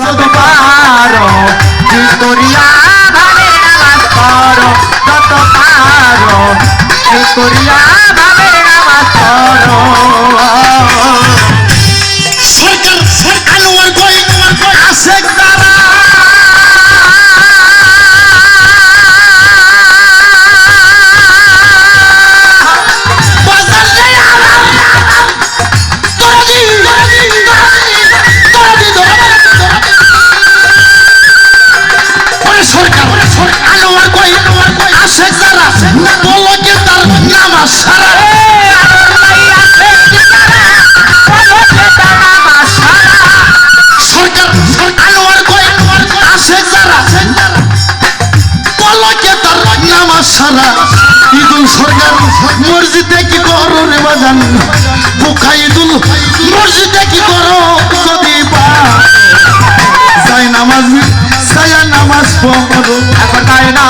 যত পারো কি করিয়া ভাবে নামাজ পড়ো যত পারো কি সারা ইদুল সরকার মসজিদে কি করো রে বাজান? বোকা ইদুল মসজিদে কি করো? যদি পা যাই নামাজ যাই নামাজ পড়ো। এখন তাই না।